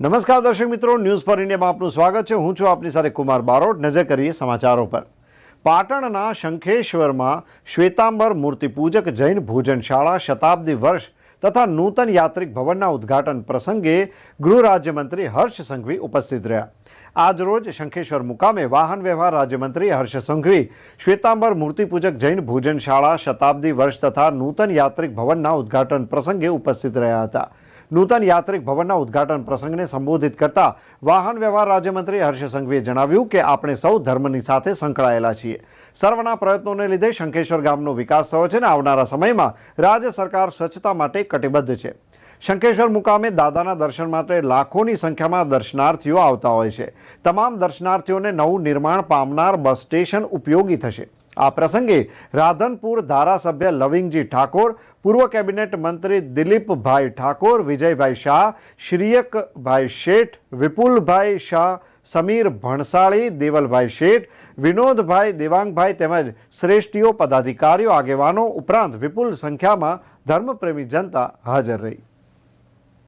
નમસ્કાર દર્શક મિત્રો, ન્યૂઝ પર ઇન્ડિયામાં આપનું સ્વાગત છે. હું છું આપની સાથે કુમાર બારોટ. નજર કરીએ સમાચારો પર. પાટણના શંખેશ્વરમાં શ્વેતાંબર મૂર્તિપૂજક જૈન ભોજનશાળા શતાબ્દી વર્ષ તથા નૂતન યાત્રિક ભવનના ઉદ્ઘાટન પ્રસંગે ગૃહ રાજ્યમંત્રી હર્ષ સંઘવી ઉપસ્થિત રહ્યા. આજરોજ શંખેશ્વર મુકામે વાહન વ્યવહાર રાજ્યમંત્રી હર્ષ સંઘવી શ્વેતાંબર મૂર્તિપૂજક જૈન ભોજનશાળા શતાબ્દી વર્ષ તથા નૂતન યાત્રિક ભવનના ઉદ્ઘાટન પ્રસંગે ઉપસ્થિત રહ્યા હતા. નૂતન યાત્રિક ભવનના ઉદ્ઘાટન પ્રસંગને સંબોધિત કરતા વાહન વ્યવહાર રાજ્યમંત્રી હર્ષ સંઘવીએ જણાવ્યું કે આપણે સૌ ધર્મની સાથે સંકળાયેલા છીએ. સર્વના પ્રયત્નોને લીધે શંખેશ્વર ગામનો વિકાસ થયો છે અને આવનારા સમયમાં રાજ્ય સરકાર સ્વચ્છતા માટે કટિબદ્ધ છે. શંખેશ્વર મુકામે દાદાના દર્શન માટે લાખોની સંખ્યામાં દર્શનાર્થીઓ આવતા હોય છે. તમામ દર્શનાર્થીઓને નવું નિર્માણ પામનાર બસ સ્ટેશન ઉપયોગી થશે. આ પ્રસંગે રાધનપુર ધારાસભ્ય લવિંગજી ઠાકોર, પૂર્વ કેબિનેટ મંત્રી દિલીપભાઈ ઠાકોર, વિજયભાઈ શાહ, શ્રીયકભાઈ શેઠ, વિપુલભાઈ શાહ, સમીર ભણસાળી, દેવલભાઈ શેઠ, વિનોદભાઈ દેવાંગભાઈ તેમજ શ્રેષ્ઠીઓ પદાધિકારીઓ, આગેવાનો ઉપરાંત વિપુલ સંખ્યામાં ધર્મપ્રેમી જનતા હાજર રહી.